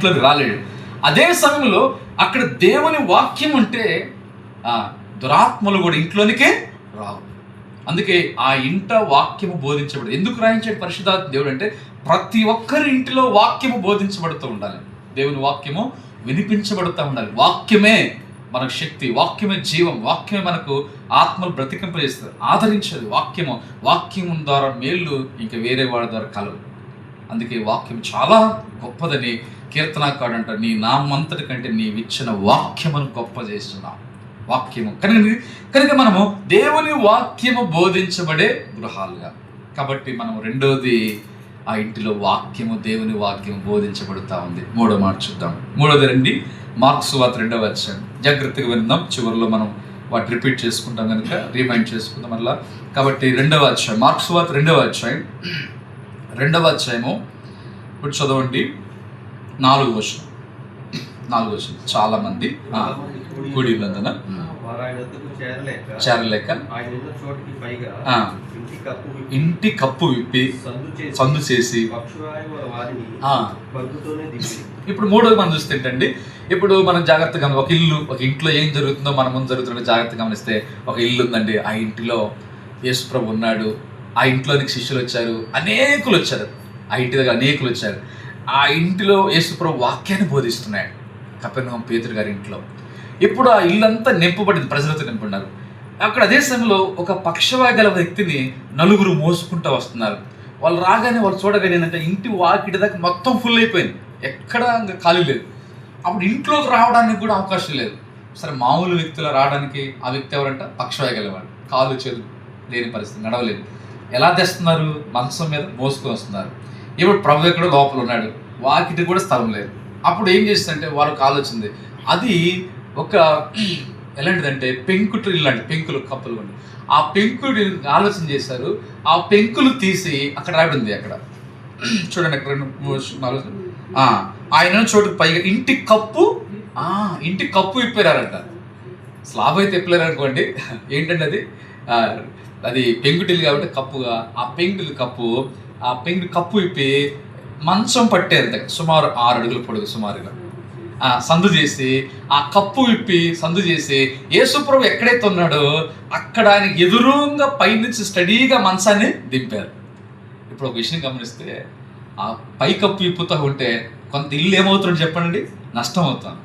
ఇంట్లోకి రాలేడు. అదే సమయంలో అక్కడ దేవుని వాక్యం ఉంటే దురాత్మలు కూడా ఇంట్లోనికే రావు. అందుకే ఆ ఇంట వాక్యము బోధించబడదు ఎందుకు రాయించాడు పరిశుధాత్మ దేవుడు అంటే ప్రతి ఒక్కరి ఇంటిలో వాక్యము బోధించబడుతూ ఉండాలి. దేవుని వాక్యము వినిపించబడుతూ ఉండాలి. వాక్యమే మనకు శక్తి వాక్యమే జీవం వాక్యమే మనకు ఆత్మలు బ్రతికింపజేస్తుంది. ఆదరించేది వాక్యము. వాక్యం ద్వారా మేళ్ళు ఇంకా వేరే వాడి ద్వారా కలవు. అందుకే వాక్యం చాలా గొప్పదని కీర్తనాకాడు అంట నీ నామంతటి కంటే నీవిచ్చిన వాక్యమును గొప్ప చేస్తున్నాం వాక్యము. కనుక కనుక మనము దేవుని వాక్యము బోధించబడే గృహాలుగా. కాబట్టి మనం రెండోది ఆ ఇంటిలో వాక్యము దేవుని వాక్యం బోధించబడుతూ ఉంది. మూడో మాట చూద్దాం. మూడోది రండి. మార్క్స్ వాత రెండవ వచ్చాను జాగ్రత్తగా విందాం. చివరిలో మనం వాటి రిపీట్ చేసుకుంటాం కనుక రీమైండ్ చేసుకుందాం మళ్ళా కాబట్టి రెండవ అధ్యాయం. మార్క్స్ వాత రెండవ అధ్యాయం. రెండవ అధ్యాయము. ఇప్పుడు చదవండి. నాలుగు వర్షం నాలుగు వర్షం చాలా మంది. గుడి కూడి ఉన్నందున చేరలేక ఇంటి కప్పు విప్పి సందు చేసి. ఇప్పుడు మూడోది మనం చూస్తే ఏంటండి? ఇప్పుడు మనం జాగ్రత్తగా గమని- ఒక ఇల్లు ఒక ఇంట్లో ఏం జరుగుతుందో మన ముందు జరుగుతుందో జాగ్రత్తగా గమనిస్తే ఒక ఇల్లు ఉందండి. ఆ ఇంటిలో యేసుప్రభు ఉన్నాడు. ఆ ఇంట్లోనికి శిష్యులు వచ్చారు. అనేకులు వచ్చారు. ఆ ఇంటి దగ్గర అనేకులు వచ్చారు. ఆ ఇంటిలో యేసుప్రభు వాక్యాన్ని బోధిస్తున్నాడు. కపెర్నహూం పేతురు గారి ఇంట్లో. ఇప్పుడు ఆ ఇల్లంతా నింపబడింది ప్రజలతో నింపున్నారు అక్కడ అదే సమయంలో ఒక పక్షవాయ గల వ్యక్తిని నలుగురు మోసుకుంటూ వస్తున్నారు. వాళ్ళు రాగానే వాళ్ళు చూడగానే ఏంటంటే ఇంటి వాకిటి దాకా మొత్తం ఫుల్ అయిపోయింది. ఎక్కడ ఇంకా ఖాళీ లేదు. అప్పుడు ఇంట్లోకి రావడానికి కూడా అవకాశం లేదు. సరే మామూలు వ్యక్తులు రావడానికి ఆ వ్యక్తి ఎవరంట? పక్షవాయ గలవాడు కాలు చేతులు లేని పరిస్థితి నడవలేదు. ఎలా తెస్తున్నారు? మంచం మీద మోసుకొని వస్తున్నారు. ఇప్పుడు ప్రభు ఎక్కడ లోపల ఉన్నాడు. వాకిటి కూడా స్థలం లేదు. అప్పుడు ఏం చేస్తుందంటే వాళ్ళకి ఆలోచింది అది ఒక ఎలాంటిదంటే పెంకుటి ఇలాంటి పెంకులు కప్పులు ఉండి ఆ పెంకుడి ఆలోచన చేశారు. ఆ పెంకులు తీసి అక్కడ రాయడం ఉంది అక్కడ. చూడండి అక్కడ రెండు నాలుగు ఆయన చోటు పైగా ఇంటి కప్పు ఇంటి కప్పు ఇప్పారంట స్లాబ్ అయితే ఇప్పలేరు అనుకోండి. ఏంటంటే అది? అది పెంకుటిల్లు కాబట్టి కప్పుగా. ఆ పెంకులు కప్పు ఆ పెంకు కప్పు ఇప్పి మంచం పట్టారు సుమారు ఆరు అడుగుల పొడుగు సుమారుగా. ఆ సందు చేసి ఆ కప్పు విప్పి సందు చేసి యేసుప్రభు ఎక్కడైతే ఉన్నాడో అక్కడ ఆయన ఎదురుగా పైనుంచి స్టడీగా మంచాన్ని దింపారు. ఇప్పుడు ఒక విషయం గమనిస్తే ఆ పై కప్పు విప్పుతూ ఉంటే కొంత ఇల్లు ఏమవుతుంది చెప్పండి? నష్టం అవుతాను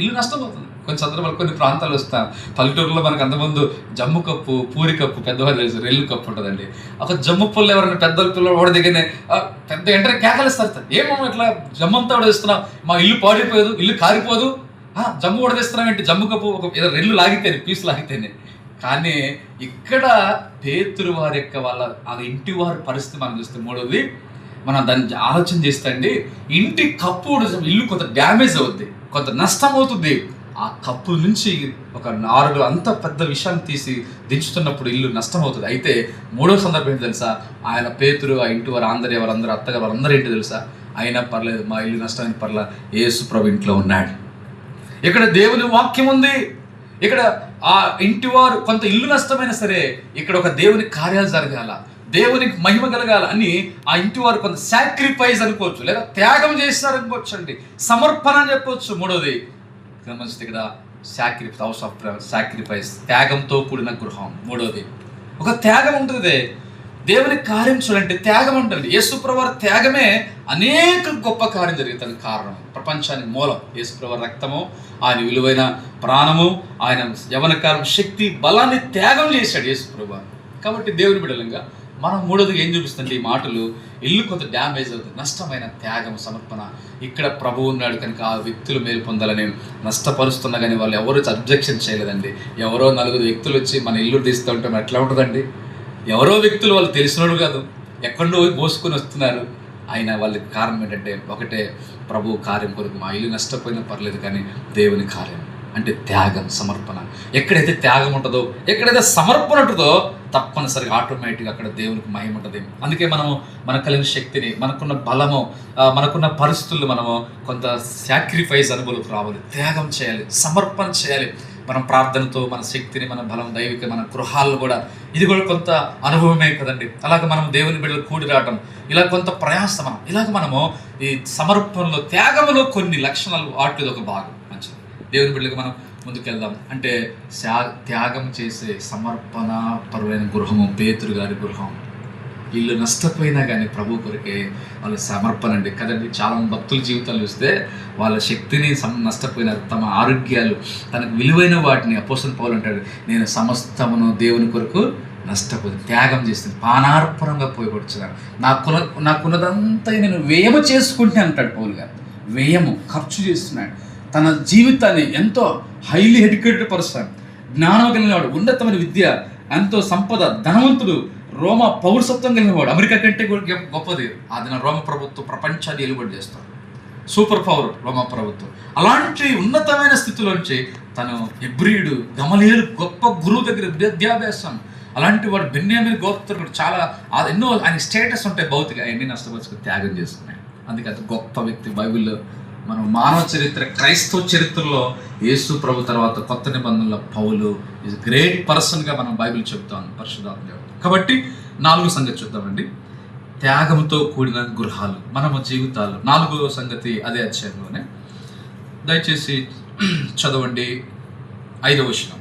ఇల్లు నష్టం అవుతుంది. కొన్ని సందర్భాలు కొన్ని ప్రాంతాలు వస్తాం. పల్లెటూరులో మనకు అంతకుముందు జమ్ము కప్పు పూరి కప్పు పెద్దవాళ్ళు తెలుసు రెల్లు కప్పు ఉంటుందండి. ఒక జమ్ము పుల్లు ఎవరైనా పెద్ద పిల్లలు కూడా దిగనే పెద్ద ఎంటర్ కేకలిస్తారు ఏమో ఇట్లా జమ్మంతా అంతా మా ఇల్లు పాడిపోదు ఇల్లు కారిపోదు. ఆ, జమ్ము ఓడదేస్తున్నాం ఏంటి? జమ్ము కప్పు ఒక ఏదో రెల్లు లాగితేనే పీస్ లాగితేనే. కానీ ఇక్కడ పేతురు వారి యొక్క వాళ్ళ ఆ ఇంటి వారి పరిస్థితి మనం చూస్తే మూడోది మనం దాన్ని ఆలోచన చేస్తే అండి ఇంటి కప్పు ఇల్లు కొంత డ్యామేజ్ అవుద్ది. కొంత నష్టం అవుతుంది. ఆ కప్పు నుంచి ఒక నారుడు అంత పెద్ద విషయాన్ని తీసి దించుతున్నప్పుడు ఇల్లు నష్టమవుతుంది. అయితే మూడో సందర్భం ఏంటి తెలుసా? ఆయన పేతురు ఆ ఇంటి వారు ఆంధ్ర వారందరూ అత్తగారు వారందరూ ఏంటి తెలుసా? అయినా పర్లేదు మా ఇల్లు నష్టమైన పర్ల. యేసు ప్రభు ఇంట్లో ఉన్నాడు. ఇక్కడ దేవుని వాక్యం ఉంది. ఇక్కడ ఆ ఇంటి వారు కొంత ఇల్లు నష్టమైనా సరే ఇక్కడ ఒక దేవుని కార్యాలు జరగాల. దేవునికి మహిమ కలగాల అని ఆ ఇంటి వారు కొంత సాక్రిఫైస్ అనుకోవచ్చు లేదా త్యాగం చేస్తారనుకోవచ్చు అండి సమర్పణ అని చెప్పవచ్చు మూడోది గమనిస్తే ఇక్కడ సాక్రిఫ్ హౌస్ ఆఫ్ సాక్రిఫైస్ త్యాగంతో కూడిన గృహం మూడోది. ఒక త్యాగం ఉంటుంది. దేవుని కార్యం చూడండి త్యాగం ఉంటుంది యేసుప్రవారి త్యాగమే అనేక గొప్ప కార్యం జరుగుతుంది కారణం. ప్రపంచానికి మూలం. యేసుప్రవారి రక్తము ఆయన విలువైన ప్రాణము ఆయన యవనకారం శక్తి బలాన్ని త్యాగం చేశాడు యేసుప్రభు కాబట్టి దేవుని బిడలంగా మనం మూడోది ఏం చూపిస్తుంది ఈ మాటలు? ఇల్లు కొంత డ్యామేజ్ అవుతుంది. నష్టమైన త్యాగం సమర్పణ. ఇక్కడ ప్రభు ఉన్నాడు కనుక ఆ వ్యక్తులు మేలు పొందాలని నష్టపరుస్తున్నా కానీ వాళ్ళు ఎవరు అబ్జెక్షన్ చేయలేదండి. ఎవరో నలుగురు వ్యక్తులు వచ్చి మన ఇల్లు తీస్తూ ఉంటాం ఎట్లా ఉంటుందండి? ఎవరో వ్యక్తులు వాళ్ళు తెలిసినోడు కాదు. ఎక్కడో మోసుకొని వస్తున్నారు. ఆయన వాళ్ళకి కారణం ఏంటంటే ఒకటే ప్రభు కార్యం కొరకు మా ఇల్లు నష్టపోయినా పర్లేదు కానీ దేవుని కార్యం. అంటే త్యాగం సమర్పణ. ఎక్కడైతే త్యాగం ఉంటుందో ఎక్కడైతే సమర్పణ ఉంటుందో తప్పనిసరిగా ఆటోమేటిక్గా అక్కడ దేవునికి మహిమ ఉంటుంది. అందుకే మనము మనకు కలిగిన శక్తిని మనకున్న బలము మనకున్న పరిస్థితులు మనము కొంత సాక్రిఫైస్ అనుభవం రావాలి. త్యాగం చేయాలి సమర్పణ చేయాలి. మనం ప్రార్థనతో మన శక్తిని మన బలం దైవిక మన గృహాల్లో కూడా ఇది కూడా కొంత అనుభవమే కదండి. అలాగే మనం దేవుని బిడ్డలు కూడి రావటం ఇలా కొంత ప్రయాస మనం ఇలాగ మనము ఈ సమర్పణలో త్యాగంలో కొన్ని లక్షణాలు వాటిది ఒక భాగం. మంచిది. దేవుని బిడ్డలకు మనం ముందుకెళ్దాం. అంటే శా- త్యాగం చేసే సమర్పణ పరమైన గృహము పేతురు గారి గృహం. ఇల్లు నష్టపోయినా కానీ ప్రభు కొరకే వాళ్ళ సమర్పణ అండి. కదండి చాలా మంది భక్తుల జీవితాలు చూస్తే వాళ్ళ శక్తిని సమ నష్టపోయినారు. తమ ఆరోగ్యాలు తనకు విలువైన వాటిని అపోసన్ పౌలు అంటాడు. నేను సమస్తమును దేవుని కొరకు నష్టపోయి త్యాగం చేస్తుంది పానార్పణంగా పోయబడుచున్నాను. నాకున్న నాకున్నదంతా నేను వ్యయము చేసుకుంటే అంటాడు పౌలు గారు. వ్యయము ఖర్చు చేస్తున్నాడు. తన జీవితాన్ని ఎంతో హైలీ ఎడ్యుకేటెడ్ పర్సన్ జ్ఞానం కలిగినవాడు ఉన్నతమైన విద్య ఎంతో సంపద ధనవంతుడు రోమ పౌరసత్వం కలిగినవాడు అమెరికా కంటే కూడా గొప్పది. అది రోమ ప్రభుత్వం ప్రపంచాన్ని ఎలుబడి చేస్తాడు. సూపర్ పవర్ రోమ ప్రభుత్వం. అలాంటి ఉన్నతమైన స్థితిలోంచి తను ఎబ్రియుడు గమలేరు గొప్ప గురువు దగ్గర విద్యాభ్యాసం అలాంటి వాడు బెన్యామిన్ గోత్రుడు చాలా ఆ ఎన్నో ఆయన స్టేటస్ ఉంటాయి భౌతిక అవన్నీ నష్టపరుచుకు త్యాగం చేసుకున్నాయి అందుకే అది గొప్ప వ్యక్తి బైబిల్లో మనం మానవ చరిత్ర క్రైస్తవ చరిత్రలో యేసు ప్రభు తర్వాత కొత్త నిబంధనల పౌలు ఇస్ గ్రేట్ పర్సన్గా మనం బైబిల్ చెప్తాం పరిశుధాత్మ. కాబట్టి నాలుగు సంగతి చూద్దామండి. త్యాగంతో కూడిన గృహాలు మనము జీవితాలు. నాలుగో సంగతి అదే అధ్యాయంలోనే. దయచేసి చదవండి ఐదవ వచనం.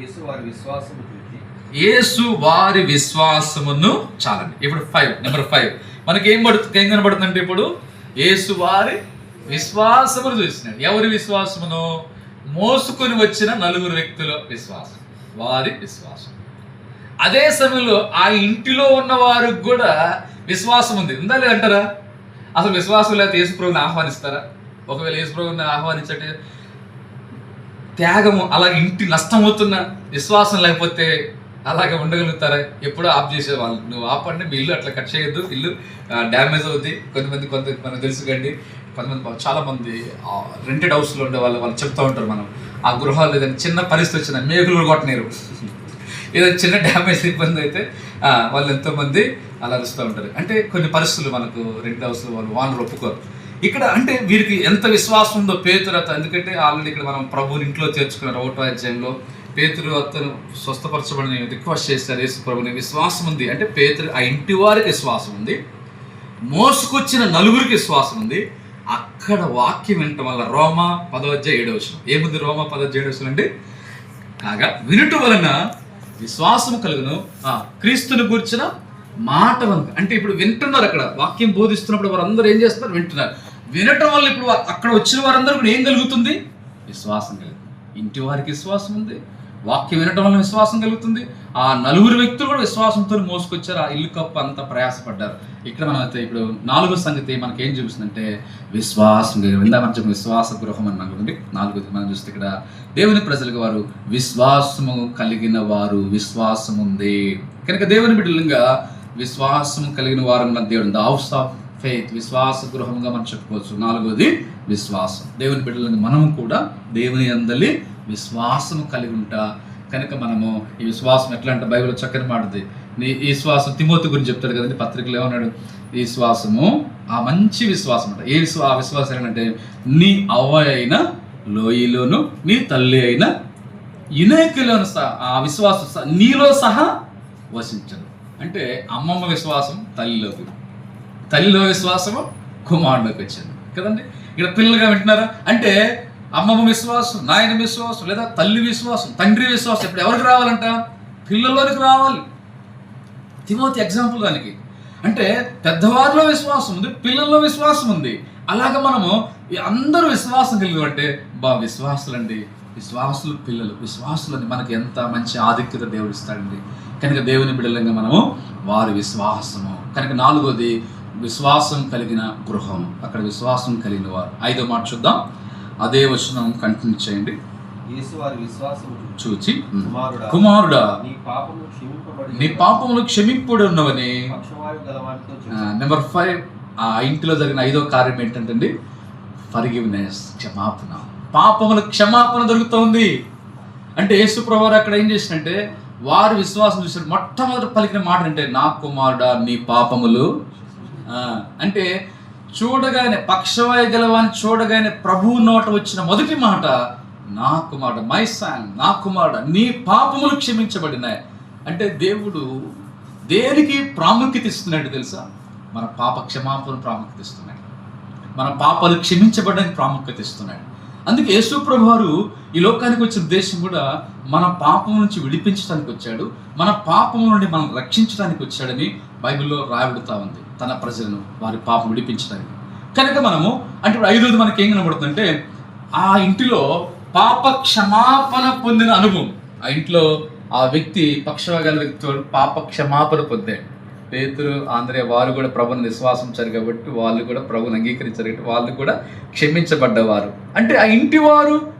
యేసు వారి విశ్వాసము చూచి. యేసు వారి విశ్వాసమును చాలండి. ఇప్పుడు ఫైవ్ నెంబర్ ఫైవ్ మనకి ఏం పడుతుంది ఏం కనబడుతుందంటే ఇప్పుడు? యేసు వారి విశ్వాసమును చూసినాడు. ఎవరి విశ్వాసమును? మోసుకొని వచ్చిన నలుగురు వ్యక్తుల విశ్వాసం. వారి విశ్వాసం. అదే సమయంలో ఆ ఇంటిలో ఉన్న వారికి కూడా విశ్వాసం ఉంది. ఉందా లేదంటారా అసలు విశ్వాసం లేకపోతే యేసుప్రభుని ఆహ్వానిస్తారా? ఒకవేళ యేసుప్రభుని ఆహ్వానించట్టే త్యాగము అలాగే ఇంటి నష్టం అవుతున్న విశ్వాసం లేకపోతే అలాగే ఉండగలుగుతారా? ఎప్పుడో ఆఫ్ చేసేవాళ్ళు. నువ్వు ఆపండి మీ ఇల్లు అట్లా కట్ చేయొద్దు. ఇల్లు డ్యామేజ్ అవుద్ది. కొంతమంది కొంత మనకు తెలుసుకండి కొంతమంది చాలా మంది రెంటెడ్ హౌస్లో ఉండే వాళ్ళు వాళ్ళు చెప్తూ ఉంటారు మనం ఆ గృహాలు ఏదైనా చిన్న పరిస్థితి వచ్చిన మేకులు కొట్టనీరు. ఏదైనా చిన్న డ్యామేజ్ ఇబ్బంది అయితే వాళ్ళు ఎంతోమంది అలా అరుస్తూ ఉంటారు. అంటే కొన్ని పరిస్థితులు మనకు రెంట్ హౌస్లో వాళ్ళు వాళ్ళు ఒప్పుకోరు. ఇక్కడ అంటే వీరికి ఎంత విశ్వాసం ఉందో పేతురత ఎందుకంటే ఆల్రెడీ ఇక్కడ మనం ప్రభుని ఇంట్లో చేర్చుకున్నారు ఒకటో అధ్యాయంలో పేతురు అతను స్వస్థపరచబడిన రిక్వెస్ట్ చేశారు యేసు ప్రభుని విశ్వాసం ఉంది. అంటే పేతురు ఆ ఇంటి వారికి విశ్వాసం ఉంది. మోసుకొచ్చిన నలుగురికి విశ్వాసం ఉంది. అక్కడ వాక్యం వినటం వల్ల రోమ పదవజ్జ ఏడవచనం ఏముంది రోమ పదవజ్జ ఏడవచనం అంటే? కాగా వినుట వలన విశ్వాసం కలుగును. ఆ, క్రీస్తుని కూర్చిన మాట అంటే ఇప్పుడు వింటున్నారు అక్కడ. వాక్యం బోధిస్తున్నప్పుడు వారందరూ ఏం చేస్తున్నారు? వింటున్నారు. వినటం వల్ల ఇప్పుడు అక్కడ వచ్చిన వారందరూ కూడా ఏం కలుగుతుంది? విశ్వాసం కలుగుతుంది. ఇంటి వారికి విశ్వాసం ఉంది. వాక్యం వినటం వల్ల విశ్వాసం కలుగుతుంది. ఆ నలుగురు వ్యక్తులు కూడా విశ్వాసంతో మోసుకొచ్చారు. ఆ ఇల్లు కప్పు అంతా ప్రయాసపడ్డారు. ఇక్కడ మనం అయితే ఇప్పుడు నాలుగో సంగతి మనకి ఏం చూపిస్తుందంటే విశ్వాసం కలిగి- ఇందా మనం చెప్పిన విశ్వాస గృహం అని కదండి నాలుగోది మనం చూస్తే ఇక్కడ దేవుని ప్రజలకు వారు విశ్వాసము కలిగిన వారు విశ్వాసం ఉంది కనుక దేవుని బిడ్డలంగా విశ్వాసం కలిగిన వారు దేవుడు ద హౌస్ ఆఫ్ ఫెయిత్ విశ్వాస గృహంగా మనం చెప్పుకోవచ్చు. నాలుగోది విశ్వాసం. దేవుని బిడ్డలను మనము కూడా దేవుని అందలి విశ్వాసము కలిగి ఉంటా. కనుక మనము ఈ విశ్వాసం ఎట్లా అంటే బైబిల్ చక్కని మాటది? నీ ఈ విశ్వాసం తిమోతి గురించి చెప్తాడు కదండి పత్రికలు ఏమన్నాడు? ఈ విశ్వాసము ఆ మంచి విశ్వాసం అంట. ఏ విశ్వా ఆ విశ్వాసం ఏంటంటే నీ అవ్వ అయిన లోయలోను నీ తల్లి అయిన ఇనేకులోను సహా ఆ విశ్వాసం నీలో సహా వసించను. అంటే అమ్మమ్మ విశ్వాసం తల్లిలోకి. తల్లిలో విశ్వాసము కుమారుడికి వచ్చింది. కదండి? ఇక్కడ పిల్లలుగా వింటున్నారా? అంటే అమ్మమ్మ విశ్వాసం నాయన విశ్వాసం లేదా తల్లి విశ్వాసం తండ్రి విశ్వాసం ఇప్పుడు ఎవరికి రావాలంట? పిల్లల్లోనికి రావాలి. తిమోతి ఎగ్జాంపుల్ దానికి. అంటే పెద్దవారిలో విశ్వాసం ఉంది పిల్లల్లో విశ్వాసం ఉంది. అలాగ మనము అందరూ విశ్వాసం కలిగి అంటే బా విశ్వాసులండి. విశ్వాసులు పిల్లలు. విశ్వాసులని మనకి ఎంత మంచి ఆధిక్యత దేవుడు ఇస్తాడండి. కనుక దేవుని బిడ్డలంగా మనము వారి విశ్వాసము. కనుక నాలుగోది విశ్వాసం కలిగిన గృహం. అక్కడ విశ్వాసం కలిగిన వారు. ఐదో మాట చూద్దాం. అదే వచనం కంటిన్యూ చేయండి. చూచి. కుమారుడా నీ పాపములు క్షమింపుడు ఉన్నవని నెంబర్ ఫైవ్ ఆ ఇంటిలో జరిగిన ఐదో కార్యం ఏంటంటే ఫర్గివ్నెస్ క్షమాపణ. పాపముల క్షమాపణ దొరుకుతోంది అంటే యేసుప్రభు అక్కడ ఏం చేసినంటే వారు విశ్వాసం చూసిన మొట్టమొదటి పలికిన మాట అంటే నా కుమారుడా నీ పాపములు అంటే చూడగానే పక్షవాయు గలవాన్ని చూడగానే ప్రభువు నోట వచ్చిన మొదటి మాట నా కుమారుడు మై సాన్ నా కుమారుడు నీ పాపములు క్షమించబడినాయి. అంటే దేవుడు దేనికి ప్రాముఖ్యత ఇస్తున్నాడు తెలుసా? మన పాప క్షమాపణ ప్రాముఖ్యత ఇస్తున్నాడు. మన పాపాలు క్షమించబడడానికి ప్రాముఖ్యత ఇస్తున్నాడు. అందుకే యేసు ప్రభు వారు ఈ లోకానికి వచ్చిన ఉద్దేశం కూడా మన పాపం నుంచి విడిపించడానికి వచ్చాడు మన పాపం నుండి మనం రక్షించడానికి వచ్చాడని బైబిల్లో రాయబడుతూ ఉంది. తన ప్రజలను వారి పాపం విడిపించడానికి. కనుక మనము అంటే ఇప్పుడు ఐదోది మనకి ఏం కనబడుతుందంటే ఆ ఇంటిలో పాప క్షమాపణ పొందిన అనుభవం. ఆ ఇంట్లో ఆ వ్యక్తి పక్షవాగల వ్యక్తి పాప క్షమాపణ పొందాడు పేతురు ఆంధ్రే వారు కూడా ప్రభుని విశ్వాసించారు కాబట్టి వాళ్ళు కూడా ప్రభుని అంగీకరించారు కాబట్టి వాళ్ళు కూడా క్షమించబడ్డవారు. అంటే ఆ ఇంటి వారు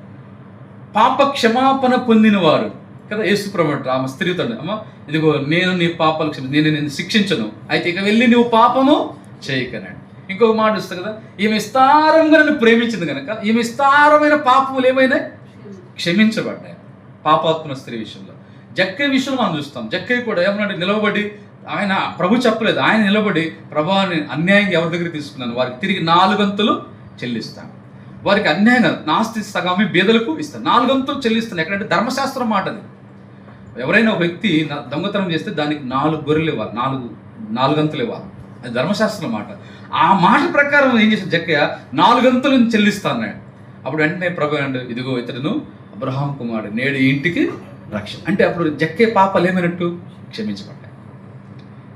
పాప క్షమాపణ పొందినవారు. కదా యేసు ప్రభు అంటారు ఆమె స్త్రీతో అమ్మ ఇదిగో నేను నీ పాపాలు క్షమించి నేను నేను శిక్షించను. అయితే ఇక వెళ్ళి నువ్వు పాపము చేయకనండి ఇంకొక మాట ఇస్తా కదా ఈమె విస్తారంగా నన్ను ప్రేమించింది కనుక ఈమె విస్తారమైన పాపములు ఏమైనా క్షమించబడ్డాయి. పాపాత్మ స్త్రీ విషయంలో. జక్కయ్య విషయంలో మనం చూస్తాం. జక్కయ్య కూడా ఏమన్నా నిలవబడి ఆయన ప్రభు చెప్పలేదు ఆయన నిలబడి ప్రభావాన్ని అన్యాయంగా ఎవరి దగ్గర తీసుకున్నాను? వారికి తిరిగి నాలుగంతులు చెల్లిస్తాను. వారికి అన్యాయంగా నాస్తి సగామి బీదలకు ఇస్తాను. నాలుగంతులు చెల్లిస్తాను. ఎక్కడంటే ధర్మశాస్త్రం మాట అది ఎవరైనా ఒక వ్యక్తి దొంగతనం చేస్తే దానికి నాలుగు గొర్రెలు ఇవ్వాలి. నాలుగు నాలుగంతులు ఇవ్వాలి. అది ధర్మశాస్త్రం మాట ఆ మాట ప్రకారం ఏం చేసిన జక్కయ్య? నాలుగంతులు చెల్లిస్తాను అప్పుడు వెంటనే ప్రభు అండి ఇదిగో ఇతడును అబ్రహాం కుమారుడు నేడు ఇంటికి రక్షణ అంటే అప్పుడు జక్కే పాపాలు ఏమైనట్టు? క్షమించబడ్డాయి.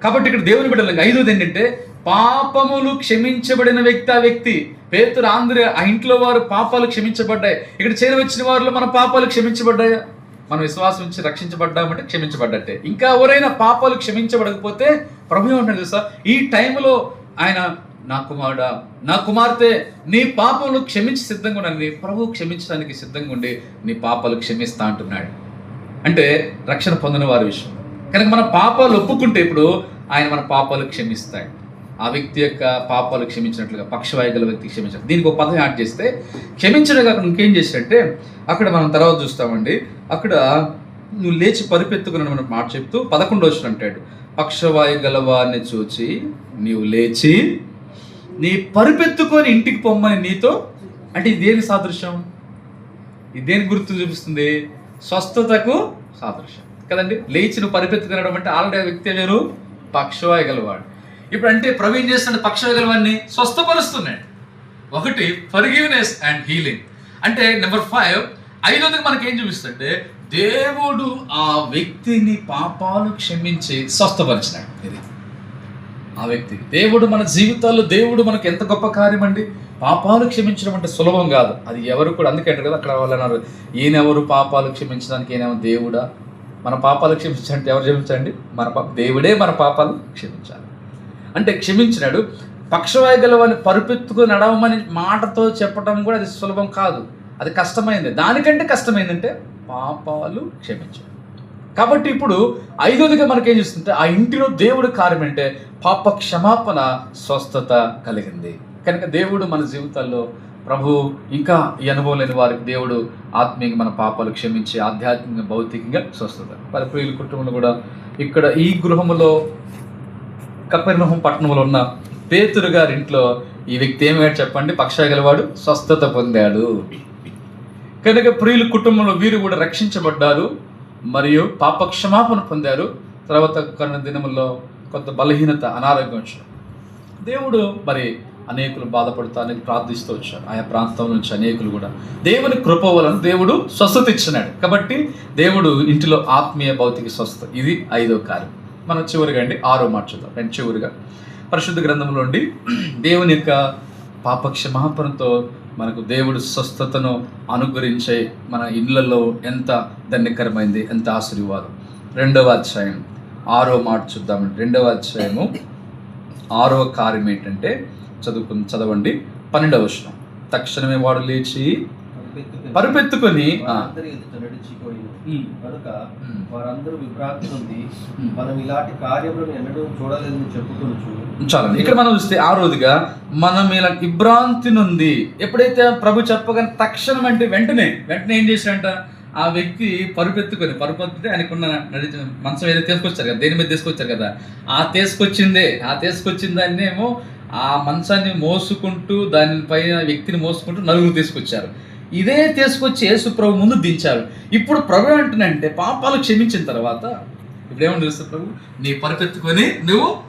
కాబట్టి ఇక్కడ దేవుని బిడ్డలు ఐదోది ఏంటంటే పాపములు క్షమించబడిన వ్యక్తి ఆ వ్యక్తి. పేతురు ఆంధ్ర ఆ ఇంట్లో వారు పాపాలు క్షమించబడ్డాయి. ఇక్కడ చేరవచ్చిన వారిలో మన పాపాలు క్షమించబడ్డాయా? మనం విశ్వాసం నుంచి రక్షించబడ్డామంటే క్షమించబడ్డట్టే. ఇంకా ఎవరైనా పాపాలు క్షమించబడకపోతే ప్రభు ఏమంటాడు తెలుసా? ఈ టైంలో ఆయన నా కుమారుడా నా కుమార్తె నీ పాపములు క్షమించి సిద్ధంగా ఉండండి. ప్రభు క్షమించడానికి సిద్ధంగా ఉండి నీ పాపాలు క్షమిస్తా అంటున్నాడు. అంటే రక్షణ పొందిన వారి విషయం. కనుక మన పాపాలు ఒప్పుకుంటే ఇప్పుడు ఆయన మన పాపాలు క్షమిస్తాడు. ఆ వ్యక్తి యొక్క పాపాలు క్షమించినట్లుగా పక్షవాయుగల వ్యక్తి క్షమించాడు దీనికి ఒక పదం యాడ్ చేస్తే క్షమించడం అక్కడ ఇంకేం చేసినట్టే అక్కడ మనం తర్వాత చూస్తామండి అక్కడ నువ్వు లేచి పరిపెత్తుకున్న మనం మాట చెప్తూ పదకొండు వచ్చిన అంటాడు. పక్షవాయు గలవాన్ని చూచి నీవు లేచి నీ పరిపెత్తుకొని ఇంటికి పొమ్మని నీతో అంటే ఇది దేని సాదృశ్యం? ఇది దేని గుర్తు చూపిస్తుంది? స్వస్థతకు సాదృశ్యం. కదండి? లేచి నువ్వు పరిపెత్తుకునడం అంటే ఆల్రెడీ ఆ వ్యక్తి వేరు పక్షవాయు గలవాడు ఇప్పుడు అంటే ప్రవీణ్ చేస్తున్న పక్షవాయు స్వస్థపరుస్తున్నాయి. స్వస్థపరుస్తున్నాడు ఒకటి ఫర్గివ్నెస్ అండ్ హీలింగ్ అంటే నెంబర్ ఫైవ్ ఐదోది మనకి ఏం చూపిస్తుంటే దేవుడు ఆ వ్యక్తిని పాపాలు క్షమించి స్వస్థపరిచినాడు. ఇది. ఆ వ్యక్తి. దేవుడు మన జీవితాల్లో దేవుడు మనకు ఎంత గొప్ప కార్యం అండి పాపాలు క్షమించడం అంటే సులభం కాదు. అది ఎవరు కూడా అందుకే అంటారు కదా అక్కడ వాళ్ళు అన్నారు ఈయనెవరు పాపాలు క్షమించడానికి ఈయనేమో దేవుడా? మన పాపాలు క్షమించండి ఎవరు క్షమించండి మన పాప దేవుడే మన పాపాలు క్షమించాలి. అంటే క్షమించినాడు. పక్షవాయు గలవని పరుపెత్తుకు నడవమని మాటతో చెప్పడం కూడా అది సులభం కాదు. అది కష్టమైంది. దానికంటే కష్టమైందంటే పాపాలు క్షమించడం. కాబట్టి ఇప్పుడు ఐదోదిగా మనకేం చూస్తుంటే ఆ ఇంటిలో దేవుడు కార్యం అంటే పాప క్షమాపణ స్వస్థత కలిగింది. కనుక దేవుడు మన జీవితాల్లో ప్రభు ఇంకా ఈ అనుభవం లేని వారికి దేవుడు ఆత్మీయంగా మన పాపాలు క్షమించి ఆధ్యాత్మికంగా భౌతికంగా స్వస్థత. వారి ప్రియుల కుటుంబంలో కూడా ఇక్కడ ఈ గృహములో కపెర్నహం పట్టణంలో ఉన్న పేతురు గారి ఇంట్లో ఈ వ్యక్తి ఏమయ్యాడు చెప్పండి? పక్షగలవాడు స్వస్థత పొందాడు. కనుక ప్రియుల కుటుంబంలో వీరు కూడా రక్షించబడ్డారు మరియు పాప క్షమాపణ పొందారు. తర్వాత కొన్ని దినముల్లో కొంత బలహీనత అనారోగ్యం వచ్చారు దేవుడు మరి అనేకులు బాధపడుతూ ప్రార్థిస్తూ వచ్చారు. ఆయా ప్రాంతం నుంచి అనేకులు కూడా. దేవుని కృప వలన దేవుడు స్వస్థత ఇచ్చినాడు. కాబట్టి దేవుడు ఇంటిలో ఆత్మీయ భౌతిక స్వస్థత. ఇది ఐదో కార్యం. మనం చివరిగా అండి ఆరో మాట చూద్దాం. రెండు చివరిగా. పరిశుద్ధ గ్రంథంలో ఉండి దేవుని యొక్క పాపక్షమాపణతో మనకు దేవుడు స్వస్థతను అనుగ్రహించే మన ఇళ్ళలో ఎంత ధన్యకరమైంది ఎంత ఆశీర్వాదం. రెండవ అధ్యాయం ఆరో మాట చూద్దామండి. రెండవ అధ్యాయము ఆరో కార్యం ఏంటంటే చదువుకు చదవండి. పన్నెండవ వచనం. తక్షణమే వాడు లేచి పరుపెత్తుకొని కనుక వారందరూ విభ్రాంతి ఉమ్. మనం ఇలాంటి కార్యములను ఎన్నడూ చూడలేదని చాలండి. ఇక్కడ మనం చూస్తే ఆ రోజుగా మనం ఇలా ఇబ్రాంతి నుండి ఎప్పుడైతే ప్రభు చెప్పగానే తక్షణం అంటే వెంటనే వెంటనే ఏం చేశాడంట? ఆ వ్యక్తి పరుపెత్తుకొని పరుపెత్తుతే ఆయనకున్న నడిచిన మంచం ఏదో తీసుకొచ్చారు కదా దేని మీద తీసుకొచ్చారు కదా? ఆ తీసుకొచ్చిందే ఆ తీసుకొచ్చిన దాన్ని ఏమో ఆ మంచాన్ని మోసుకుంటూ దాని పైన వ్యక్తిని మోసుకుంటూ నలుగురు తీసుకొచ్చారు. ఇదే తీసుకొచ్చి యేసు ప్రభు ముందు దించారు. ఇప్పుడు ప్రభు ఏంటంటే పాపాలు క్షమించిన తర్వాత ఇప్పుడు ఏమని ప్రభు? నీ పరుపెత్తుకొని నువ్వు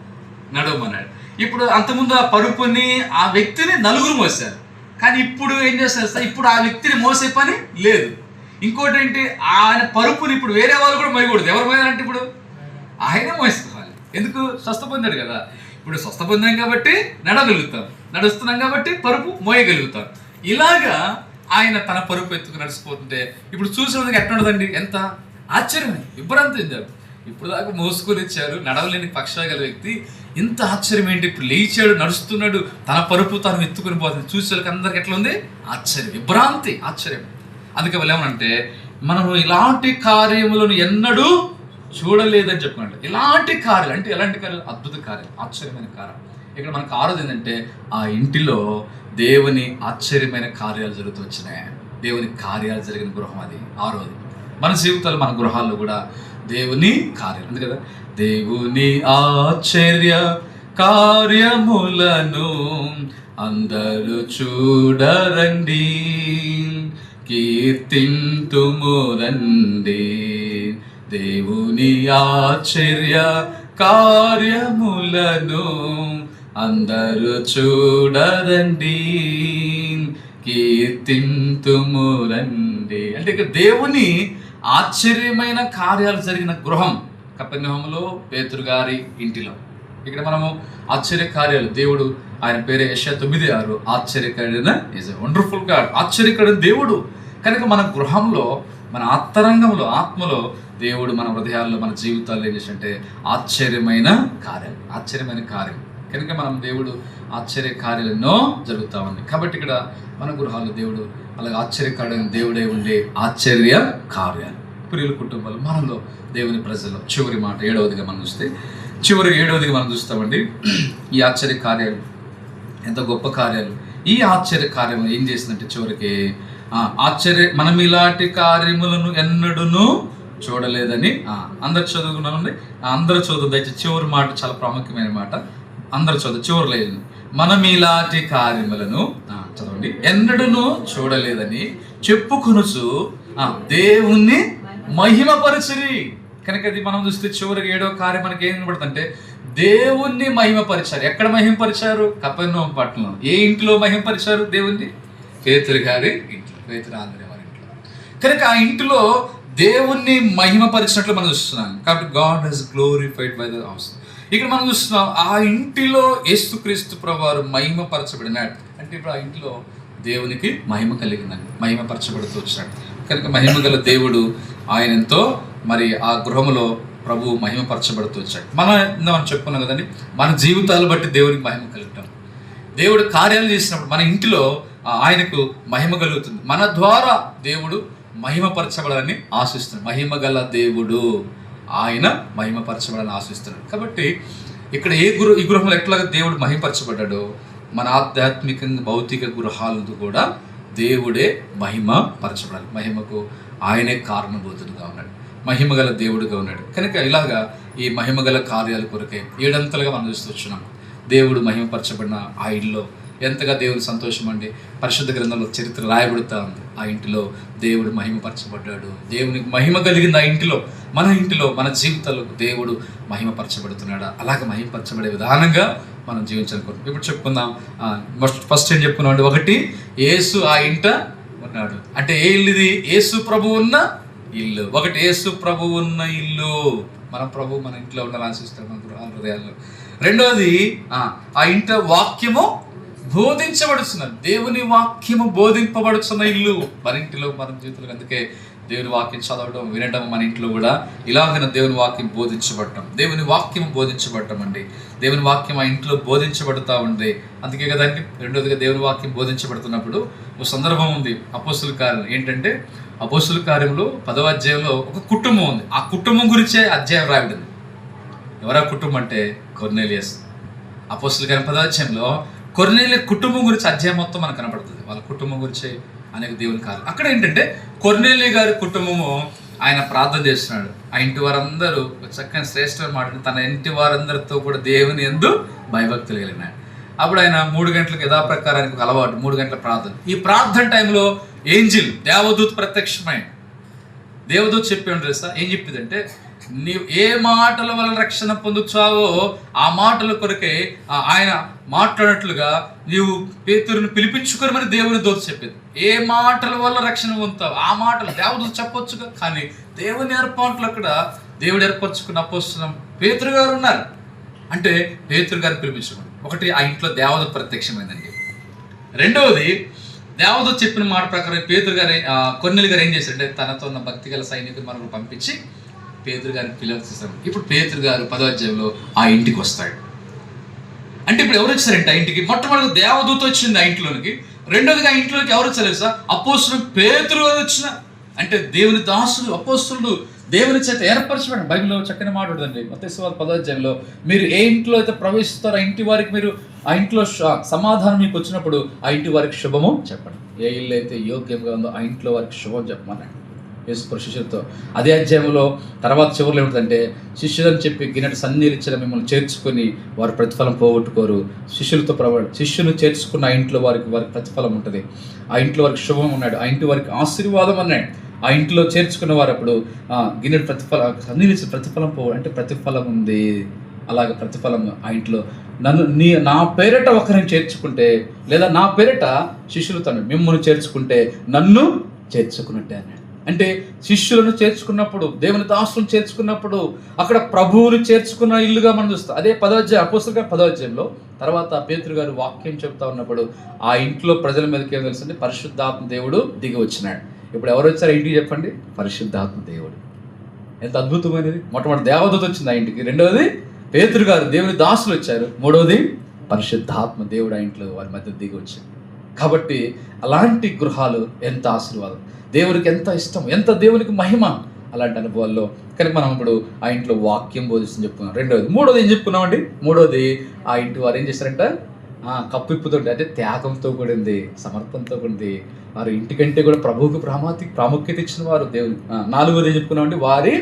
నడవమన్నాడు. ఇప్పుడు అంతకుముందు ఆ పరుపుని ఆ వ్యక్తిని నలుగురు మోసారు కానీ ఇప్పుడు ఏం చేస్తారు ఇప్పుడు ఆ వ్యక్తిని మోసే పని లేదు. ఇంకోటి ఏంటి? ఆయన పరుపుని ఇప్పుడు వేరే వాళ్ళు కూడా మోయకూడదు. ఎవరు మోయాలంటే ఇప్పుడు? ఆయనే మోసుకోవాలి ఎందుకు? స్వస్థ పొందాడు కదా. ఇప్పుడు స్వస్థ పొందాం కాబట్టి నడగలుగుతాం నడుస్తున్నాం కాబట్టి పరుపు మోయగలుగుతాం. ఇలాగా ఆయన తన పరుపు ఎత్తుకు నడిచిపోతుంటే ఇప్పుడు చూసినందుకు ఎట్లా ఉండదండి ఎంత ఆశ్చర్యమే విభ్రాంతి చెందారు ఇప్పుడు దాకా మోసుకొని ఇచ్చారు నడవలేని పక్షాగల వ్యక్తి. ఇంత ఆశ్చర్యం ఏంటి? ఇప్పుడు లేచాడు నడుస్తున్నాడు తన పరుపు తను ఎత్తుకుని పోతుంది. చూసే వాళ్ళకి అందరికి ఎట్లా ఉంది? ఆశ్చర్యం విభ్రాంతి ఆశ్చర్యం. అందుకే వాళ్ళు ఏమనంటే మనము ఇలాంటి కార్యములను ఎన్నడూ చూడలేదని చెప్పుకున్నట్టు ఇలాంటి కార్యాలు అంటే ఎలాంటి కార్యాలు? అద్భుత కార్యాలు ఆశ్చర్యమైన కార్యం ఇక్కడ మనకు ఆరోది ఏంటంటే ఆ ఇంటిలో దేవుని ఆశ్చర్యమైన కార్యాలు జరుగుతూ వచ్చినాయి. దేవుని కార్యాలు జరిగిన గృహం అది. ఆరోది. మన జీవితాలు మన గృహాల్లో కూడా దేవుని కార్యాలు. అంతే కదా? దేవుని ఆశ్చర్య కార్యములను అందరూ చూడరండి. కీర్తింతుమురండి. దేవుని ఆశ్చర్య కార్యములను అందరూ చూడరండి. కీర్తింతుమురండి. అంటే ఇక్కడ దేవుని ఆశ్చర్యమైన కార్యాలు జరిగిన గృహం కపెర్నహూములో పేతురు గారి ఇంటిలో. ఇక్కడ మనము ఆశ్చర్య కార్యాలు. దేవుడు ఆయన పేరే యశ తొమ్మిది ఆరు. ఆశ్చర్యకడిన ఈజ్ వండర్ఫుల్ గాడ్. ఆశ్చర్యకరుడు దేవుడు. కనుక మన గృహంలో మన ఆత్తరంగంలో ఆత్మలో దేవుడు మన హృదయాల్లో మన జీవితాల్లో ఏం ఆశ్చర్యమైన కార్యం ఆశ్చర్యమైన కార్యం. కనుక మనం దేవుడు ఆశ్చర్య కార్యాలెన్నో జరుగుతామండి ఉన్నాయి కాబట్టి ఇక్కడ మన గృహాలు దేవుడు అలాగే ఆశ్చర్యకారుడైన దేవుడే ఉండే ఆశ్చర్య కార్యాలు ప్రియుల కుటుంబాలు మనలో దేవుని ప్రజలు చివరి మాట ఏడవదిగా మనం చూస్తే చివరి ఏడవదిగా మనం చూస్తామండి. ఈ ఆశ్చర్య కార్యాలు ఎంత గొప్ప కార్యాలు. ఈ ఆశ్చర్య కార్యం ఏం చేసిందంటే చివరికి ఆశ్చర్య మనం ఇలాంటి కార్యములను ఎన్నడూను చూడలేదని అందరు చదువుకున్నామండి ఆ, అందరు చదువు దయచేసి చివరి మాట చాలా ప్రాముఖ్యమైన మాట. అందరు చదువు చూడలేదు మనం ఇలాంటి కార్యములను చదవండి. ఎన్నడూను చూడలేదని చెప్పుకొనుచు ఆ, దేవుణ్ణి మహిమపరచరి. కనుక అది మనం చూస్తే చివరికి ఏడో కార్యం మనకి ఏం కనబడుతుందంటే దేవుణ్ణి మహిమపరిచారు. ఎక్కడ మహిమపరిచారు? కపెర్నహూము పట్టణం ఏ ఇంట్లో మహిమపరిచారు దేవుణ్ణి? పేతురు గారి ఇంట్లో పేతురు ఆంధ్రే వారి ఇంట్లో. కనుక ఆ ఇంటిలో దేవుణ్ణి మహిమపరిచినట్లు మనం చూస్తున్నాం. కాబట్టి God he's glorified by the house ఇక్కడ మనం చూస్తున్నాం ఆ ఇంటిలో యేసుక్రీస్తు ప్రభువారు మహిమపరచబడినాడు. అంటే ఇప్పుడు ఆ ఇంటిలో దేవునికి మహిమ కలిగిందండి మహిమపరచబడుతూ వచ్చినాడు. కనుక మహిమ గల దేవుడు ఆయన ఎంతో మరి ఆ గృహంలో ప్రభు మహిమపరచబడుతూ వచ్చాడు. మన మనం చెప్పుకున్నాం కదండి మన జీవితాలు బట్టి దేవునికి మహిమ కలుగుతాం. దేవుడు కార్యాలు చేసినప్పుడు మన ఇంటిలో ఆయనకు మహిమ కలుగుతుంది. మన ద్వారా దేవుడు మహిమపరచబడాలని ఆశిస్తుంది మహిమ గల దేవుడు. ఆయన మహిమపరచబడాలని ఆశిస్తున్నాడు. కాబట్టి ఇక్కడ ఏ గృహ ఈ గృహంలో ఎట్లాగా దేవుడు మహిమపరచబడ్డాడో మన ఆధ్యాత్మికంగా భౌతిక గృహాలతో కూడా దేవుడే మహిమ పరచబడాలి మహిమకు ఆయనే కారణభూతుడుగా ఉన్నాడు. మహిమగల దేవుడుగా ఉన్నాడు. కనుక ఇలాగా ఈ మహిమగల కార్యాల కొరకే ఏడంతలుగా మనం చూస్తూ వచ్చినాం. దేవుడు మహిమపరచబడిన ఆ ఇల్లు ఎంతగా దేవుడు సంతోషం అండి పరిశుద్ధ గ్రంథంలో చరిత్ర రాయబడుతూ ఉంది. ఆ ఇంటిలో దేవుడు మహిమపరచబడ్డాడు. దేవునికి మహిమ కలిగింది ఆ ఇంటిలో మన ఇంటిలో మన జీవితాల్లో దేవుడు మహిమపరచబడుతున్నాడు? అలాగ మహిమపరచబడే విధానంగా మనం జీవించాలనుకుంటున్నాం ఇప్పుడు చెప్పుకుందాం. ఫస్ట్ ఫస్ట్ ఏం చెప్పుకున్నాం ఒకటి ఏసు ఆ ఇంట ఉన్నాడు. అంటే ఏ ఇల్లు ఇది? ఏసు ప్రభు ఉన్న ఇల్లు. ఒకటి ఏసు ప్రభు ఉన్న ఇల్లు. మన ప్రభు మన ఇంట్లో ఉండాలని ఆశిస్తాడు మన హృదయాల్లో. రెండోది ఆ, ఆ ఇంట వాక్యము బోధించబడుచున్న దేవుని వాక్యము బోధింపబడుచున్న ఇల్లు. మన ఇంటిలో మన జీవితంలో అందుకే దేవుని వాక్యం చదవడం వినడం మన ఇంట్లో కూడా ఇలాగైనా దేవుని వాక్యం బోధించబడటం. దేవుని వాక్యం బోధించబడటం అండి దేవుని వాక్యం ఆ ఇంట్లో బోధించబడుతూ ఉంది. అందుకే కదా రెండోదిగా దేవుని వాక్యం బోధించబడుతున్నప్పుడు ఒక సందర్భం ఉంది. అపోసుల కార్యం ఏంటంటే అపోసుల కార్యంలో పదవ అధ్యాయంలో ఒక కుటుంబం ఉంది. ఆ కుటుంబం గురించే అధ్యాయం రాయబడింది. ఎవరా కుటుంబం అంటే కొర్నేలియస్. అపోసుల కార్యం పదవ అధ్యాయంలో కొర్నేలి కుటుంబం గురించి అధ్యాయం మొత్తం మనకు కనపడుతుంది వాళ్ళ కుటుంబం గురించి అనేక దేవుని కార్యం అక్కడ ఏంటంటే కొర్నేలి గారి కుటుంబము ఆయన ప్రార్థన చేస్తున్నాడు. ఆ ఇంటి వారందరూ చక్కని శ్రేష్ఠ మాట తన ఇంటి వారందరితో కూడా దేవుని ఎందు భయభక్తులు కలిగినాడు అప్పుడు ఆయన మూడు గంటలకు యథాప్రకారానికి ఒక అలవాటు మూడు గంటల ప్రార్థన. ఈ ప్రార్థన టైంలో ఏంజిల్ దేవదూత్ ప్రత్యక్షమై దేవదూత్ చెప్పాడు తెలుసా? ఏం చెప్పిందంటే నీవు ఏ మాటల వల్ల రక్షణ పొందుచావో ఆ మాటల కొరకే ఆయన మాట్లాడినట్లుగా నీవు పేతురుని పిలిపించుకోరమని దేవుని దోత చెప్పింది. ఏ మాటల వల్ల రక్షణ పొందుతావు? ఆ మాటలు దేవుడు చెప్పొచ్చుగా? కానీ దేవుని ఏర్పాట్లు అక్కడ దేవుడు ఏర్పరచుకుని అపోస్తున్నాం పేతురు గారు ఉన్నారు. అంటే పేతురు గారిని పిలిపించుకోండి ఒకటి ఆ ఇంట్లో దేవత ప్రత్యక్షమైందండి. రెండవది దేవత చెప్పిన మాట ప్రకారం పేతురు గారు కొన్నెలు గారు ఏం చేశారంటే తనతో ఉన్న భక్తి గల సైనికులు మనకు పంపించి పేదరు గారిని పిలుస్తారు ఇప్పుడు పేతురు గారు పదోధ్యాయంలో ఆ ఇంటికి వస్తాడు. అంటే ఇప్పుడు ఎవరు వచ్చారంటే ఆ ఇంటికి? మొట్టమొదటి దేవదూత వచ్చింది ఆ ఇంట్లోనికి. రెండోదిగా ఆ ఇంట్లోకి ఎవరు వచ్చారు సార్ అపోస్తులు పేతురు గారు వచ్చిన. అంటే దేవుని దాసులు అపోస్తులు దేవుని చేత ఏర్పరచబడి బైబిల్లో చక్కని మాట ఉంటుందండి మతేశ్వర పదాధ్యాయంలో మీరు ఏ ఇంట్లో అయితే ప్రవేశిస్తారో ఆ ఇంటి వారికి మీరు ఆ ఇంట్లో సమాధానం మీకు వచ్చినప్పుడు ఆ ఇంటి వారికి శుభము చెప్పండి. ఏ ఇల్లు అయితే యోగ్యంగా ఉందో ఆ ఇంట్లో వారికి శుభం చెప్పమనండి. యేసుప్రభు శిష్యులతో. అదే అధ్యాయంలో తర్వాత చివరిలో ఏమిటంటే శిష్యులని చెప్పి గిన్నెట సన్నీలు ఇచ్చిన మిమ్మల్ని చేర్చుకొని వారు ప్రతిఫలం పోగొట్టుకోరు. శిష్యులతో ప్రవ శిష్యులు చేర్చుకున్న ఆ ఇంట్లో వారికి వారికి ప్రతిఫలం ఉంటుంది. ఆ ఇంట్లో వారికి శుభం ఉన్నాడు. ఆ ఇంటి వారికి ఆశీర్వాదం అన్నాడు ఆ ఇంట్లో చేర్చుకున్న వారు అప్పుడు గిన్నెడు ప్రతిఫలం సన్నీలు ప్రతిఫలం పో అంటే ప్రతిఫలం ఉంది. అలాగ ప్రతిఫలం ఆ ఇంట్లో. నన్ను నీ నా పేరిట ఒకరిని చేర్చుకుంటే లేదా నా పేరిట శిష్యులతో మిమ్మల్ని చేర్చుకుంటే నన్ను చేర్చుకున్నట్టే అన్నాడు. అంటే శిష్యులను చేర్చుకున్నప్పుడు దేవుని దాసులను చేర్చుకున్నప్పుడు అక్కడ ప్రభువులు చేర్చుకున్న ఇల్లుగా మనం చూస్తాం. అదే పదోధ్యాయం అపోస్తులుగా పదోధ్యాయంలో తర్వాత పేతురు గారు వాక్యం చెప్తా ఉన్నప్పుడు ఆ ఇంట్లో ప్రజల మీదకి ఏం తెలుసండి పరిశుద్ధాత్మ దేవుడు దిగి వచ్చినాడు. ఇప్పుడు ఎవరు వచ్చారు ఇంటికి చెప్పండి? పరిశుద్ధాత్మ దేవుడు. ఎంత అద్భుతమైనది. మొట్టమొదటి దేవదూత వచ్చింది ఆ ఇంటికి. రెండవది పేతురు గారు దేవుని దాసులు వచ్చారు. మూడవది పరిశుద్ధాత్మ దేవుడు ఆ ఇంట్లో వారి మధ్య దిగి వచ్చింది. కాబట్టి అలాంటి గృహాలు ఎంత ఆశీర్వాదం. దేవునికి ఎంత ఇష్టం ఎంత దేవునికి మహిమ అలాంటి అనుభవాల్లో. కానీ మనం ఇప్పుడు ఆ ఇంట్లో వాక్యం బోధిస్తుంది చెప్పుకున్నాం. రెండోది మూడోది ఏం చెప్పుకున్నామండి? మూడోది ఆ ఇంటి వారు ఏం చేశారంట ఆ, అంటే త్యాగంతో కూడింది సమర్పణతో కూడింది. వారు ఇంటికంటే కూడా ప్రభువుకు ప్రామాతి ప్రాముఖ్యత ఇచ్చిన వారు దేవుని. నాలుగోది ఏం చెప్పుకున్నామండి? వారి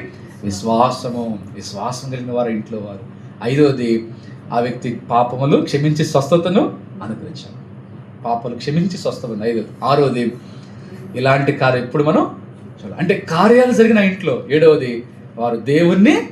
విశ్వాసము విశ్వాసం కలిగిన వారు ఇంట్లో వారు. ఐదోది ఆ వ్యక్తి పాపములు క్షమించి స్వస్థతను అనుగ్రహించారు పాపలు క్షమించి స్వస్థత ఐదోది ఆరోది ఇలాంటి కార్యం ఇప్పుడు మనం చూడాలి. అంటే కార్యాలు జరిగిన ఇంట్లో. ఏడవది? వారు దేవుణ్ణి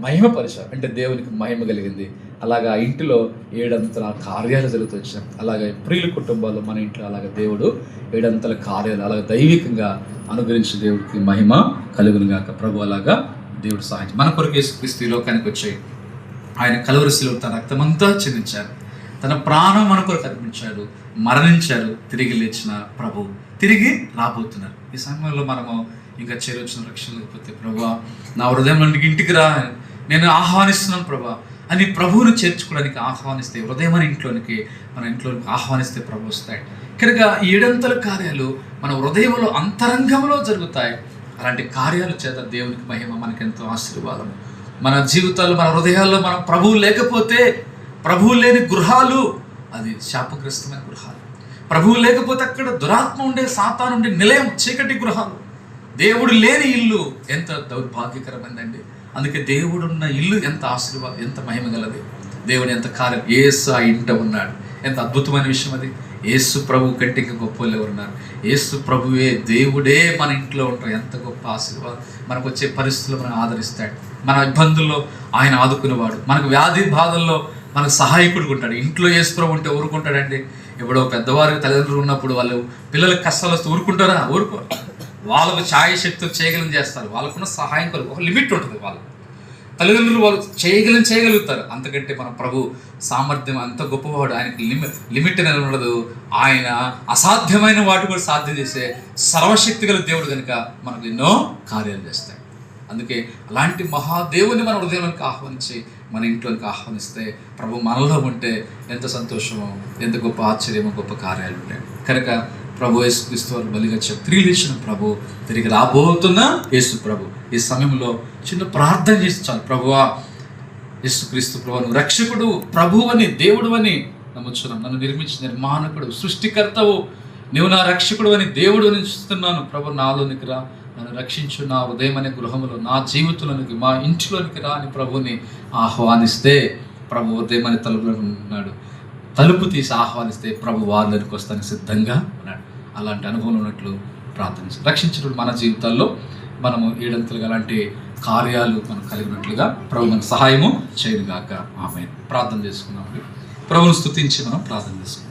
మహిమపరిచారు. అంటే దేవునికి మహిమ కలిగింది. అలాగా ఆ ఇంటిలో ఏడంతల కార్యాలు జరుగుతూ వచ్చాం అలాగే ప్రియుల కుటుంబాల్లో మన ఇంట్లో అలాగే దేవుడు ఏడంతల కార్యాలు అలాగే దైవికంగా అనుగ్రహించి దేవుడికి మహిమ కలుగును గాక. ప్రభు అలాగా దేవుడు సహాయం మన కొరకు యేసుక్రీస్తు ఈ లోకానికి వచ్చాయి ఆయన కలువరి శిలువ తన రక్తమంతా చెందించారు. తన ప్రాణం మన కొరకు అర్పించాడు. మరణించారు. తిరిగి లేచిన ప్రభు. తిరిగి రాబోతున్నారు. ఈ సమయంలో మనము ఇంకా చేరొచ్చిన రక్షణ లేకపోతే ప్రభా నా హృదయం నుండి ఇంటికి రా. నేను ఆహ్వానిస్తున్నాను ప్రభా. అని ప్రభువును చేర్చుకోవడానికి ఆహ్వానిస్తే హృదయం అని ఇంట్లోనికి మన ఇంట్లోనికి ఆహ్వానిస్తే ప్రభు వస్తాయి. కనుక ఏడంతల కార్యాలు మన హృదయంలో అంతరంగంలో జరుగుతాయి. అలాంటి కార్యాల చేత దేవునికి మహిమ మనకెంతో ఆశీర్వాదం మన జీవితాలు మన హృదయాల్లో మనం ప్రభువు లేకపోతే ప్రభువు లేని గృహాలు అది శాపగ్రస్తమైన గృహాలు. ప్రభువు లేకపోతే అక్కడ దురాత్మ ఉండే సాతాను ఉండే నిలయం చీకటి గృహాలు. దేవుడు లేని ఇల్లు ఎంత దౌర్భాగ్యకరమైందండి. అందుకే దేవుడున్న ఇల్లు ఎంత ఆశీర్వాద ఎంత మహిమ గలది. దేవుడు ఎంత కార్యం ఏసు ఆ ఇంట ఉన్నాడు. ఎంత అద్భుతమైన విషయం అది. ఏసు ప్రభు కంటే ఇంకా గొప్ప ఎవరు ఉన్నారు ఏసు ప్రభువే దేవుడే మన ఇంట్లో ఉంటారు. ఎంత గొప్ప ఆశీర్వాదం మనకు వచ్చే పరిస్థితులు మనం ఆదరిస్తాడు. మన ఇబ్బందుల్లో ఆయన ఆదుకునేవాడు. మనకు వ్యాధి బాధల్లో మనకు సహాయకుడు ఉంటాడు. ఇంట్లో ఏసు ప్రభు ఉంటే ఊరుకుంటాడండి ఇప్పుడు పెద్దవారికి తల్లిదండ్రులు ఉన్నప్పుడు వాళ్ళు పిల్లలకు కష్టాలు వస్తే ఊరుకుంటారా? ఊరుకో. వాళ్ళకు ఛాయ శక్తులు చేయగలం చేస్తారు. వాళ్ళకున్న సహాయం కొరకు ఒక లిమిట్ ఉంటుంది వాళ్ళకు. తల్లిదండ్రులు వాళ్ళు చేయగలం చేయగలుగుతారు. అంతకంటే మన ప్రభు సామర్థ్యం అంత గొప్పవాడు. ఆయనకి లిమిట్ లిమిట్ అనేది ఉండదు. ఆయన అసాధ్యమైన వాటి కూడా సాధ్యం చేసే సర్వశక్తి గల దేవుడు కనుక మనకు ఎన్నో కార్యాలు చేస్తాడు. అందుకే అలాంటి మహాదేవుని మన హృదయంలోకి ఆహ్వానించి మన ఇంట్లోకి ఆహ్వానిస్తే ప్రభు మనలో ఉంటే ఎంత సంతోషమో ఎంత గొప్ప ఆశ్చర్యమో గొప్ప కార్యాలు ఉంటాయి. కనుక ప్రభు యేసుక్రీస్తు వారు బలిగా చెప్పి తిరిగి లేచిన ప్రభు తిరిగి రాబోతున్న యేసు ప్రభు. ఈ సమయంలో చిన్న ప్రార్థన చేసి చాలు. ప్రభువా యేసుక్రీస్తు ప్రభు నువ్వు రక్షకుడు ప్రభు అని దేవుడు అని నమ్ముచున్నాను నన్ను నిర్మించిన నిర్మాణకుడు సృష్టికర్తవు. నువ్వు నా రక్షకుడు అని దేవుడు అని చూస్తున్నాను. ప్రభు నాలోనికి రా. నన్ను రక్షించు నా హృదయం అనే గృహంలో నా జీవితంలోనికి మా ఇంటిలోనికి రాని ప్రభుని ఆహ్వానిస్తే ప్రభు హృదయం తలుపులను ఉన్నాడు. తలుపు తీసి ఆహ్వానిస్తే ప్రభు వారి దగ్గరికి వస్తానికి సిద్ధంగా ఉన్నాడు. అలాంటి అనుభవం ఉన్నట్లు ప్రార్థన రక్షించినప్పుడు మన జీవితాల్లో మనము ఏడంతలుగా అలాంటి కార్యాలు మనం కలిగినట్లుగా ప్రభు మన సహాయము చేయనుగాక. ఆమె ప్రార్థన చేసుకున్నాం ప్రభును స్థుతించి మనం ప్రార్థన చేసుకున్నాం